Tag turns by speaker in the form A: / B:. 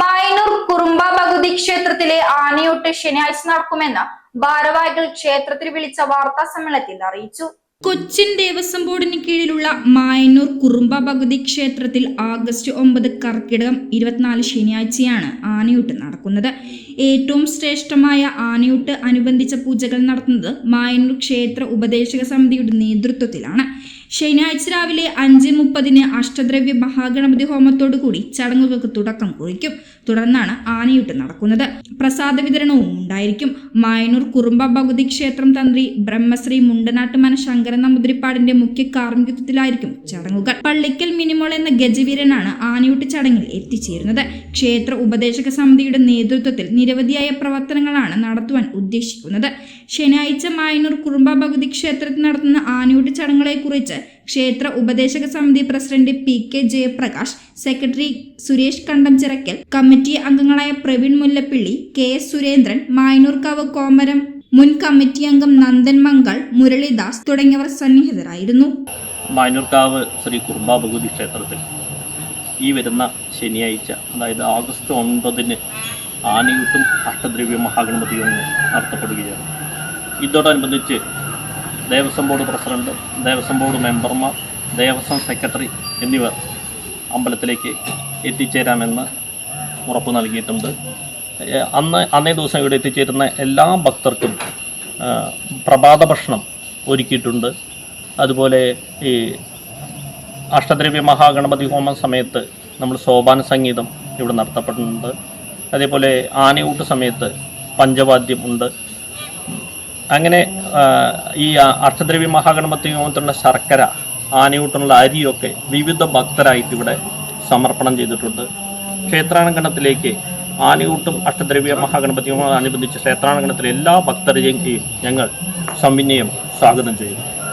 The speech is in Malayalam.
A: മായനൂർ കുറുമ്പ ഭഗവതി ക്ഷേത്രത്തിലെ ആനയൂട്ട് ശനിയാഴ്ച നടക്കുമെന്ന് ഭാരവാഹികൾ ക്ഷേത്രത്തിൽ വിളിച്ച വാർത്താ സമ്മേളനത്തിൽ അറിയിച്ചു.
B: കൊച്ചിൻ ദേവസ്വം ബോർഡിന് കീഴിലുള്ള മായന്നൂർ കുറുമ്പ ഭഗവതി ക്ഷേത്രത്തിൽ ആഗസ്റ്റ് ഒമ്പത് കർക്കിടകം ഇരുപത്തിനാല് ശനിയാഴ്ചയാണ് ആനയൂട്ട് നടക്കുന്നത്. ഏറ്റവും ശ്രേഷ്ഠമായ ആനയൂട്ട് അനുബന്ധിച്ച പൂജകൾ നടത്തുന്നത് മായന്നൂർ ക്ഷേത്ര ഉപദേശക സമിതിയുടെ നേതൃത്വത്തിലാണ്. ശനിയാഴ്ച രാവിലെ അഞ്ച് മുപ്പതിന് അഷ്ടദ്രവ്യ മഹാഗണപതി ഹോമത്തോടു കൂടി ചടങ്ങുകൾക്ക് തുടക്കം കുറിക്കും. തുടർന്നാണ് ആനയൂട്ട് നടക്കുന്നത്. പ്രസാദ വിതരണവും ഉണ്ടായിരിക്കും. മായനൂർ കുറുമ്പ ഭഗവതി ക്ഷേത്രം തന്ത്രി ബ്രഹ്മശ്രീ മുണ്ടനാട്ട് മന ശങ്കരൻ നമ്പൂതിരിപ്പാടിന്റെ മുഖ്യ കാർമ്മികത്വത്തിലായിരിക്കും ചടങ്ങുകൾ. പള്ളിക്കൽ മിനിമോൾ എന്ന ഗജവീരനാണ് ആനയൂട്ട് ചടങ്ങിൽ എത്തിച്ചേരുന്നത്. ക്ഷേത്ര ഉപദേശക സമിതിയുടെ നേതൃത്വത്തിൽ നിരവധിയായ പ്രവർത്തനങ്ങളാണ് നടത്തുവാൻ ഉദ്ദേശിക്കുന്നത്. ശനിയാഴ്ച മായനൂർ കുറുമ്പ ഭഗവതി ക്ഷേത്രത്തിൽ നടത്തുന്ന ആനയൂട്ട് ചടങ്ങുകളെക്കുറിച്ച് ക്ഷേത്ര ഉപദേശക സമിതി president P K Jayaprakash secretary Suresh Kandamchirakkal committee അംഗങ്ങളായ പ്രവീൺ മുല്ലപ്പള്ളി കെ എസ് സുരേന്ദ്രൻ മായനൂർക്കാവ് കോമരം മുൻ കമ്മിറ്റി അംഗം നന്ദൻ മംഗൾ മുരളിദാസ് തുടങ്ങിയവർ സന്നിഹിതരായിരുന്നു.
C: മാനൂർക്കാവ് ശ്രീ കുർബാ ഭഗവതി ക്ഷേത്രത്തിൽ ഈ വരുന്ന ശനിയാഴ്ച അതായത് ആഗസ്റ്റ് ഒൻപതിന് ആനയൂട്ടും അഷ്ടദ്രവ്യ മഹാഗണപതിയും നടത്തപ്പെടുകയാണ്. ഇതോടനുബന്ധിച്ച് Devaswom board president Devaswom board മെമ്പർമാർ ദേവസ്വം സെക്രട്ടറി എന്നിവർ അമ്പലത്തിലേക്ക് എത്തിച്ചേരാമെന്ന് ഉറപ്പ് നൽകിയിട്ടുണ്ട്. അന്ന് അന്നേ ദിവസം ഇവിടെ എത്തിച്ചേരുന്ന എല്ലാ ഭക്തർക്കും പ്രഭാത ഭക്ഷണം ഒരുക്കിയിട്ടുണ്ട്. അതുപോലെ ഈ അഷ്ടദ്രവ്യ മഹാഗണപതി ഹോമം സമയത്ത് നമ്മൾ സോപാന സംഗീതം ഇവിടെ നടത്തപ്പെടുന്നുണ്ട് അതേപോലെ ആനയൂട്ട് സമയത്ത് പഞ്ചവാദ്യം ഉണ്ട്. അങ്ങനെ ഈ അഷ്ടദ്രവ്യ മഹാഗണപതി ഹോമത്തിനുള്ള ശർക്കര ആനയൂട്ടിനുള്ള അരിയൊക്കെ വിവിധ ഭക്തരായിട്ട് ഇവിടെ സമർപ്പണം ചെയ്തിട്ടുണ്ട്. ക്ഷേത്രാങ്കണത്തിലേക്ക് ആനയൂട്ടും അഷ്ടദ്രവ്യ മഹാഗണപതിയുമാണ് അനുബന്ധിച്ച് ക്ഷേത്രാങ്കണത്തിലെ എല്ലാ ഭക്തരെയും ഞങ്ങൾ സവിനയം സ്വാഗതം ചെയ്യുന്നു.